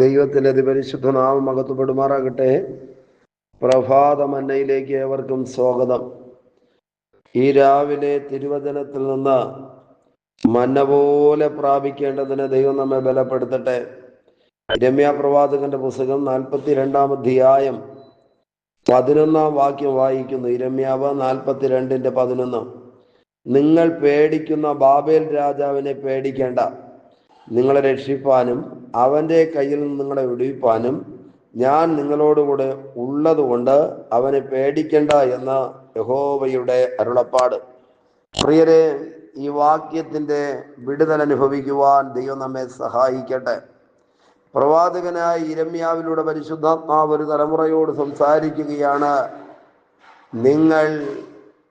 ദൈവത്തിന്റെ അതിപരിശുദ്ധ നാമം അകത്തുപെടുമാറാകട്ടെ പ്രഭാതമന്നയിലേക്ക് ഏവർക്കും സ്വാഗതം. ഈ രാവിലെ തിരുവചനത്തിൽ നിന്ന് മന്ന പോലെ പ്രാപിക്കേണ്ടതിന് ദൈവം നമ്മെ ബലപ്പെടുത്തട്ടെ. രമ്യ പ്രവാചകന്റെ പുസ്തകം നാൽപ്പത്തി രണ്ടാം അധ്യായം പതിനൊന്നാം വാക്യം വായിക്കുന്നു. ഇരമ്യാവ് നാൽപ്പത്തി രണ്ടിന്റെ പതിനൊന്ന്. നിങ്ങൾ പേടിക്കുന്ന ബാബേൽ രാജാവിനെ പേടിക്കേണ്ട. നിങ്ങളെ രക്ഷിപ്പാനും അവന്റെ കയ്യിൽ നിന്ന് നിങ്ങളെ വിടുവിപ്പാനും ഞാൻ നിങ്ങളോടുകൂടെ ഉള്ളതുകൊണ്ട് അവനെ പേടിക്കണ്ട എന്ന യഹോവയുടെ അരുളപ്പാട്. പ്രിയരെ ഈ വാക്യത്തിന്റെ വിടുതൽ അനുഭവിക്കുവാൻ ദൈവം നമ്മെ സഹായിക്കട്ടെ. പ്രവാചകനായ ഇരമ്യാവിലൂടെ പരിശുദ്ധാത്മാവ് ഒരു തലമുറയോട് സംസാരിക്കുകയാണ് നിങ്ങൾ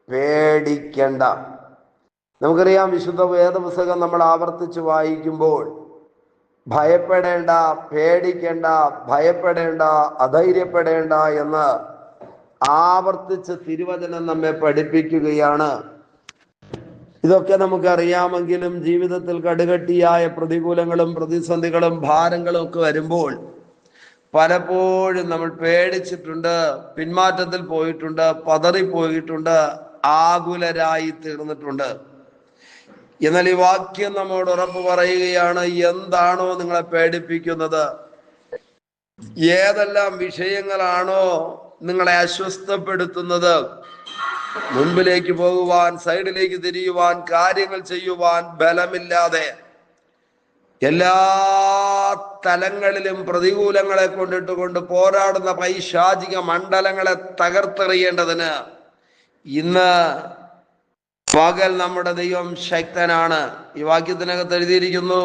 പേടിക്കണ്ട. നമുക്കറിയാം വിശുദ്ധ വേദപുസ്തകം നമ്മൾ ആവർത്തിച്ച് വായിക്കുമ്പോൾ ഭയപ്പെടേണ്ട പേടിക്കേണ്ട ഭയപ്പെടേണ്ട അധൈര്യപ്പെടേണ്ട എന്ന് ആവർത്തിച്ച് തിരുവചനം നമ്മെ പഠിപ്പിക്കുകയാണ്. ഇതൊക്കെ നമുക്കറിയാമെങ്കിലും ജീവിതത്തിൽ കടുകട്ടിയായ പ്രതികൂലങ്ങളും പ്രതിസന്ധികളും ഭാരങ്ങളും ഒക്കെ വരുമ്പോൾ പലപ്പോഴും നമ്മൾ പേടിച്ചിട്ടുണ്ട് പിന്മാറ്റത്തിൽ പോയിട്ടുണ്ട് പതറിപ്പോയിട്ടുണ്ട് ആകുലരായി തീർന്നിട്ടുണ്ട്. എന്നാൽ ഈ വാക്യം നമ്മോട് ഉറപ്പ് പറയുകയാണ് എന്താണോ നിങ്ങളെ പേടിപ്പിക്കുന്നത്? ഏതെല്ലാം വിഷയങ്ങളാണോ നിങ്ങളെ അസ്വസ്ഥപ്പെടുത്തുന്നത്? മുൻപിലേക്ക് പോകുവാൻ സൈഡിലേക്ക് തിരിയുവാൻ കാര്യങ്ങൾ ചെയ്യുവാൻ ബലമില്ലാതെ എല്ലാ തലങ്ങളിലും പ്രതികൂലങ്ങളെ കൊണ്ടിട്ട് കൊണ്ട് പോരാടുന്ന പൈശാചിക മണ്ഡലങ്ങളെ തകർത്തെറിയേണ്ടതിന് ഇന്ന് പകൽ നമ്മുടെ ദൈവം ശക്തനാണ്. ഈ വാക്യത്തിനകത്ത് എഴുതിയിരിക്കുന്നു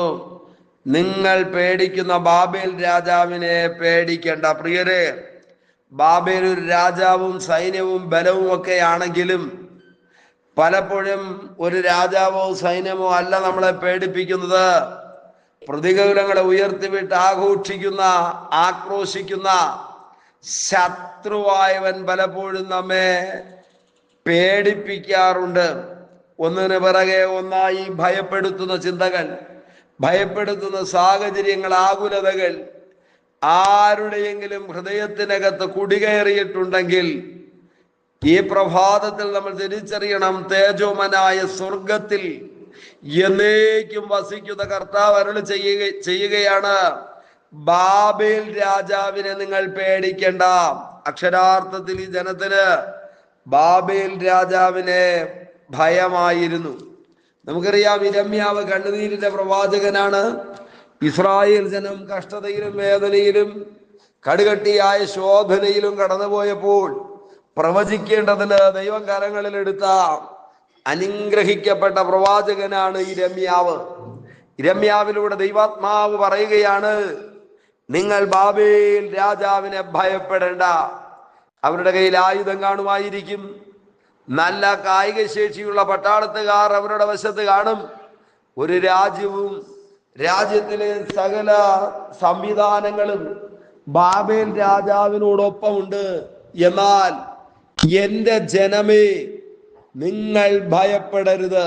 നിങ്ങൾ പേടിക്കുന്ന ബാബേൽ രാജാവിനെ പേടിക്കേണ്ട. പ്രിയരെ ബാബേൽ ഒരു രാജാവും സൈന്യവും ബലവും ഒക്കെ ആണെങ്കിലും പലപ്പോഴും ഒരു രാജാവോ സൈന്യമോ അല്ല നമ്മളെ പേടിപ്പിക്കുന്നത്. പ്രതികൂലങ്ങളെ ഉയർത്തിവിട്ട് ആഘോഷിക്കുന്ന ആക്രോശിക്കുന്ന ശത്രുവായവൻ പലപ്പോഴും നമ്മെ പേടിപ്പിക്കാറുണ്ട്. ഒന്നിന് പിറകെ ഒന്നായി ഭയപ്പെടുത്തുന്ന ചിന്തകൾ ഭയപ്പെടുത്തുന്ന സാഹചര്യങ്ങൾ ആകുലതകൾ ആരുടെയെങ്കിലും ഹൃദയത്തിനകത്ത് കുടികയറിയിട്ടുണ്ടെങ്കിൽ ഈ പ്രഭാതത്തിൽ നമ്മൾ തിരിച്ചറിയണം തേജോമനായ സ്വർഗത്തിൽ എന്നേക്കും വസിക്കുന്ന കർത്താവ് അരുൾ ചെയ്യുക ചെയ്യുകയാണ്. ബാബേൽ രാജാവിനെ നിങ്ങൾ പേടിക്കേണ്ട. അക്ഷരാർത്ഥത്തിൽ ഈ ജനത്തിന് ബാബേൽ രാജാവിനെ ഭയമായിരുന്നു. നമുക്കറിയാം ഇരമ്യാവ് കണ്ണുനീരിന്റെ പ്രവാചകനാണ്. ഇസ്രായേൽ ജനം കഷ്ടതയിലും വേദനയിലും കടുകട്ടിയായ ശോധനയിലും കടന്നുപോയപ്പോൾ പ്രവചിക്കേണ്ടതിന് ദൈവം കരങ്ങളിൽ എടുത്ത അനുഗ്രഹിക്കപ്പെട്ട പ്രവാചകനാണ് ഇരമ്യാവ്. ഇരമ്യാവിലൂടെ ദൈവാത്മാവ് പറയുകയാണ് നിങ്ങൾ ബാബേൽ രാജാവിനെ ഭയപ്പെടേണ്ട. അവരുടെ കയ്യിൽ ആയുധം കാണുമായിരിക്കും. നല്ല കായിക ശേഷിയുള്ള പട്ടാളത്തുകാർ അവരുടെ വശത്ത് കാണും. ഒരു രാജ്യവും രാജ്യത്തിലെ സകല സംവിധാനങ്ങളും ബാബേൽ രാജാവിനോടൊപ്പമുണ്ട്. എന്നാൽ എന്റെ ജനമേ നിങ്ങൾ ഭയപ്പെടരുത്.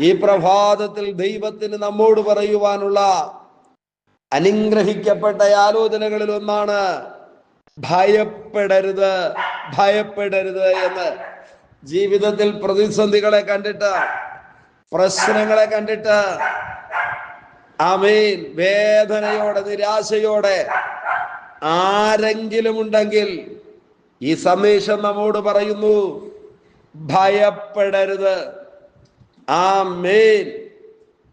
ഈ പ്രഭാതത്തിൽ ദൈവത്തിന് നമ്മോട് പറയുവാനുള്ള അനുഗ്രഹിക്കപ്പെട്ട ആലോചനകളിൽ ഒന്നാണ് ഭയപ്പെടരുത് ഭയപ്പെടരുത് എന്ന്. ജീവിതത്തിൽ പ്രതിസന്ധികളെ കണ്ടിട്ട് പ്രശ്നങ്ങളെ കണ്ടിട്ട് അമീൻ വേദനയോടെ നിരാശയോടെ ആരെങ്കിലും ഉണ്ടെങ്കിൽ ഈ സന്ദേശം നമ്മോട് പറയുന്നു ഭയപ്പെടരുത്. ആ മേൻ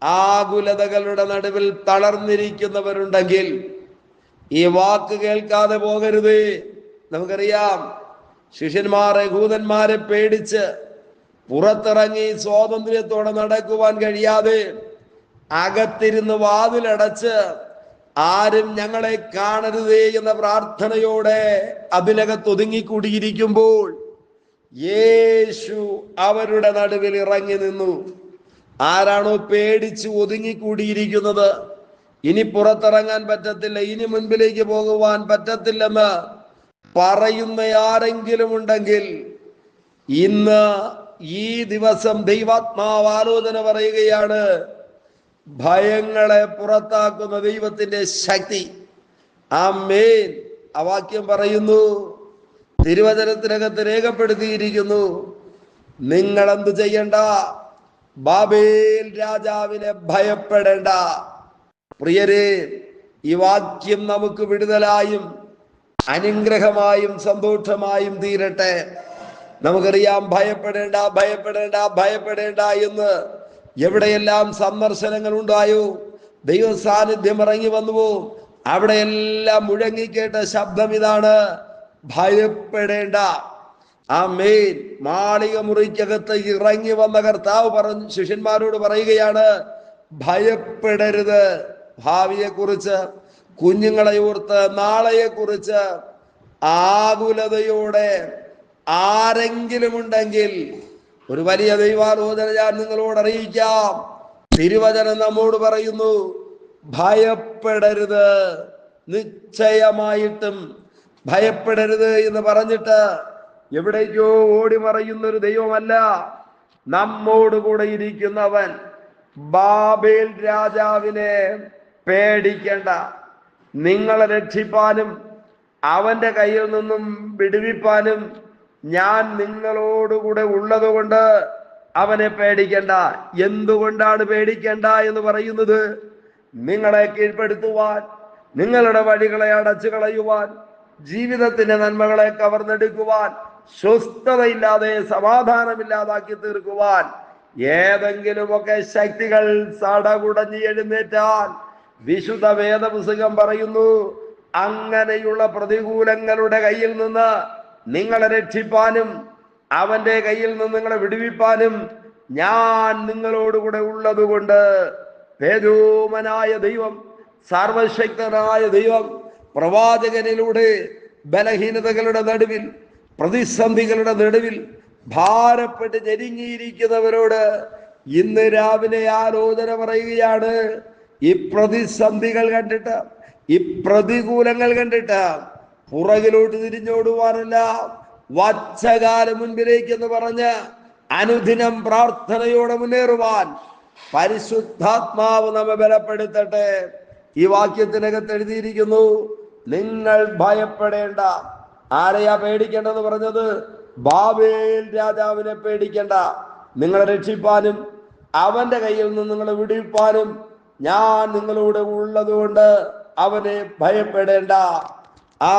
ആകുലതകളുടെ നടുവിൽ തളർന്നിരിക്കുന്നവരുണ്ടെങ്കിൽ ഈ വാക്ക് കേൾക്കാതെ പോകരുത്. നമുക്കറിയാം ശിഷ്യന്മാരെ യഹൂദന്മാരെ പേടിച്ച് പുറത്തിറങ്ങി സ്വാതന്ത്ര്യത്തോടെ നടക്കുവാൻ കഴിയാതെ അകത്തിരുന്ന് വാതിലടച്ച് ആരും ഞങ്ങളെ കാണരുതേ എന്ന പ്രാർത്ഥനയോടെ അതിനകത്ത് ഒതുങ്ങിക്കൂടിയിരിക്കുമ്പോൾ യേശു അവരുടെ നടുവിൽ ഇറങ്ങി നിന്നു. ആരാണോ പേടിച്ച് ഒതുങ്ങിക്കൂടിയിരിക്കുന്നത്? ഇനി പുറത്തിറങ്ങാൻ പറ്റത്തില്ല ഇനി മുൻപിലേക്ക് പോകുവാൻ പറ്റത്തില്ലെന്ന് പറയുന്ന ആരെങ്കിലും ഉണ്ടെങ്കിൽ ഇന്ന് ഈ ദിവസം ദൈവാത്മാവ് ആലോചന പറയുകയാണ് ഭയങ്ങളെ പുറത്താക്കുന്ന ദൈവത്തിന്റെ ശക്തി. ആമേൻ. ആ വാക്യം പറയുന്നു തിരുവചനത്തിനകത്ത് രേഖപ്പെടുത്തിയിരിക്കുന്നു നിങ്ങൾ എന്ത് ചെയ്യണ്ട? ബാബേൽ രാജാവിനെ ഭയപ്പെടേണ്ട. പ്രിയരെ ഈ വാക്യം നമുക്ക് വിടുതലായും അനുഗ്രഹമായും സന്തോഷമായും തീരട്ടെ. നമുക്കറിയാം ഭയപ്പെടേണ്ട ഭയപ്പെടേണ്ട ഭയപ്പെടേണ്ട എന്ന് എവിടെയെല്ലാം സന്ദർശനങ്ങൾ ഉണ്ടായോ ദൈവ സാന്നിധ്യം ഇറങ്ങി വന്നുവോ? അവിടെയെല്ലാം മുഴങ്ങിക്കേട്ട ശബ്ദം ഇതാണ് ഭയപ്പെടേണ്ട. ആ മെയിൻ മാളിക മുറിക്കകത്ത് ഇറങ്ങി വന്ന കർത്താവ് പറഞ്ഞു ശിഷ്യന്മാരോട് പറയുകയാണ് ഭയപ്പെടരുത് ഭാവിയെ കുറിച്ച് കുഞ്ഞുങ്ങളെ ഓർത്ത് നാളെയെ കുറിച്ച് ആകുലതയോടെ ആരെങ്കിലും ഉണ്ടെങ്കിൽ ഒരു വലിയ ദൈവാലോചന ഞാൻ നിങ്ങളോട് അറിയിക്കാം. തിരുവചനം നമ്മോട് പറയുന്നു ഭയപ്പെടരുത് നിശ്ചയമായിട്ടും ഭയപ്പെടരുത് എന്ന് പറഞ്ഞിട്ട് എവിടേക്കോ ഓടി മറയുന്ന ഒരു ദൈവമല്ല നമ്മോട് കൂടെ ഇരിക്കുന്നവൻ. ബാബേൽ രാജാവിനെ പേടിക്കേണ്ട. നിങ്ങളെ രക്ഷിപ്പാനും അവന്റെ കയ്യിൽ നിന്നും വിടുവിപ്പാനും ഞാൻ നിങ്ങളോടുകൂടെ ഉള്ളതുകൊണ്ട് അവനെ പേടിക്കേണ്ട. എന്തുകൊണ്ടാണ് പേടിക്കേണ്ട എന്ന് പറയുന്നത്? നിങ്ങളെ കീഴ്പ്പെടുത്തുവാൻ നിങ്ങളുടെ വഴികളെ അടച്ചു കളയുവാൻ ജീവിതത്തിന്റെ നന്മകളെ കവർന്നെടുക്കുവാൻ സ്വസ്ഥതയില്ലാതെ സമാധാനമില്ലാതാക്കി തീർക്കുവാൻ ഏതെങ്കിലുമൊക്കെ ശക്തികൾ സടകുടഞ്ഞ് എഴുന്നേറ്റാൽ വിശുദ്ധ വേദപുസ്തകം പറയുന്നു അങ്ങനെയുള്ള പ്രതികൂലങ്ങളുടെ കയ്യിൽ നിന്ന് നിങ്ങളെ രക്ഷിപ്പാനും അവന്റെ കയ്യിൽ നിന്ന് നിങ്ങളെ വിടുവിപ്പാനും ഞാൻ നിങ്ങളോടുകൂടെ ഉള്ളതുകൊണ്ട് പേരൂമനായ ദൈവം സർവശക്തനായ ദൈവം പ്രവാചകനിലൂടെ ബലഹീനതകളുടെ നടുവിൽ പ്രതിസന്ധികളുടെ നടുവിൽ ഭാരപ്പെട്ട് ഞെരുങ്ങിയിരിക്കുന്നവരോട് ഇന്ന് രാവിലെ ആലോചന പറയുകയാണ്. ഈ പ്രതിസന്ധികൾ കണ്ടിട്ട് ഈ പ്രതികൂലങ്ങൾ കണ്ടിട്ട് പുറകിലോട്ട് തിരിഞ്ഞോടുവാനല്ല വച്ചകാലം മുൻപിലേക്ക് എന്ന് പറഞ്ഞ് അനുദിനം പ്രാർത്ഥനയോടെ മുന്നേറുവാൻ പരിശുദ്ധാത്മാവ് നമ്മെ ബലപ്പെടുത്തട്ടെ. ഈ വാക്യത്തിനകത്ത് എഴുതിയിരിക്കുന്നു നിങ്ങൾ ഭയപ്പെടേണ്ട. ആരെയാ പേടിക്കേണ്ടെന്ന് പറഞ്ഞത്? ബാബേൽ രാജാവിനെ പേടിക്കേണ്ട. നിങ്ങളെ രക്ഷിപ്പാനും അവന്റെ കയ്യിൽ നിന്ന് നിങ്ങളെ വിടുവിപ്പാനും ഞാൻ നിങ്ങളോട് ഉള്ളതുകൊണ്ട് അവനെ ഭയപ്പെടേണ്ട ആ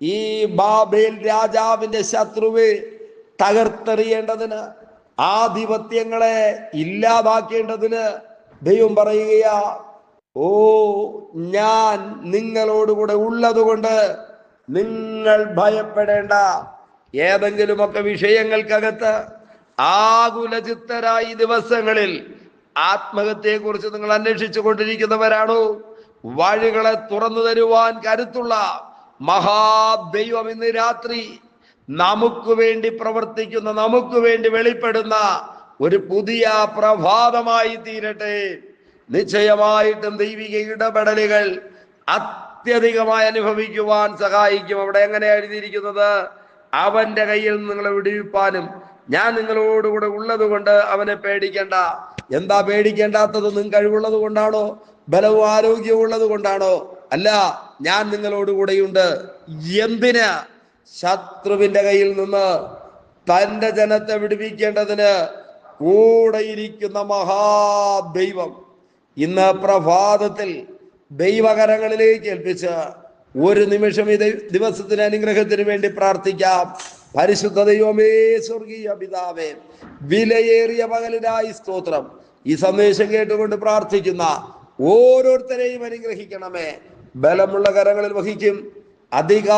ഈ ബാബേൽ രാജാവിന്റെ ശത്രുവെ തകർത്തെറിയേണ്ടതിന് ആധിപത്യങ്ങളെ ഇല്ലാതാക്കേണ്ടതിന് ദൈവം പറയുകയാ ഓ ഞാൻ നിങ്ങളോടുകൂടെ ഉള്ളതുകൊണ്ട് നിങ്ങൾ ഭയപ്പെടേണ്ട. ഏതെങ്കിലുമൊക്കെ വിഷയങ്ങൾക്കകത്ത് ആകുലചിത്തരായി ദിവസങ്ങളിൽ ആത്മഹത്യയെ കുറിച്ച് നിങ്ങൾ അന്വേഷിച്ചു കൊണ്ടിരിക്കുന്നവരാണോ? വഴികളെ തുറന്നു തരുവാൻ കരുത്തുള്ള മഹാദൈവം ഇന്ന് രാത്രി നമുക്ക് വേണ്ടി പ്രവർത്തിക്കുന്ന നമുക്ക് വേണ്ടി വെളിപ്പെടുന്ന ഒരു പുതിയ പ്രഭാതമായി തീരട്ടെ. നിശ്ചയമായിട്ടും ദൈവിക ഇടപെടലുകൾ അത്യധികമായി അനുഭവിക്കുവാൻ സഹായിക്കും. അവിടെ എങ്ങനെയാണ് എഴുതിയിരിക്കുന്നത്? അവന്റെ കയ്യിൽ നിങ്ങളെ വിടുവിപ്പാനും. ഞാൻ നിങ്ങളോടുകൂടെ ഉള്ളത് കൊണ്ട് അവനെ പേടിക്കണ്ട. എന്താ പേടിക്കേണ്ടാത്തത്? നിങ്ങൾക്ക് കഴിവുള്ളത് കൊണ്ടാണോ? ബലവും ആരോഗ്യവും ഉള്ളത് കൊണ്ടാണോ? അല്ല ഞാൻ നിങ്ങളോട് കൂടെയുണ്ട്. എന്തിന്? ശത്രുവിന്റെ കയ്യിൽ നിന്ന് തന്റെ ജനത്തെ വിടുവിക്കേണ്ടതിന് കൂടെയിരിക്കുന്ന മഹാദൈവം ഇന്ന് പ്രഭാതത്തിൽ ദൈവകരങ്ങളിലേക്ക് ഏൽപ്പിച്ച് ഒരു നിമിഷം ഈ ദിവസത്തിന് അനുഗ്രഹത്തിന് വേണ്ടി പ്രാർത്ഥിക്കാം. പരിശുദ്ധ ദൈവമേ സ്വർഗീയ പിതാവേ വിലയേറിയ പകലിനായി സ്തോത്രം. ഈ സന്ദേശം കേട്ടുകൊണ്ട് പ്രാർത്ഥിക്കുന്ന ഓരോരുത്തരെയും അനുഗ്രഹിക്കണമേ. ബലമുള്ള കരങ്ങളിൽ വഹിക്കും. അധിക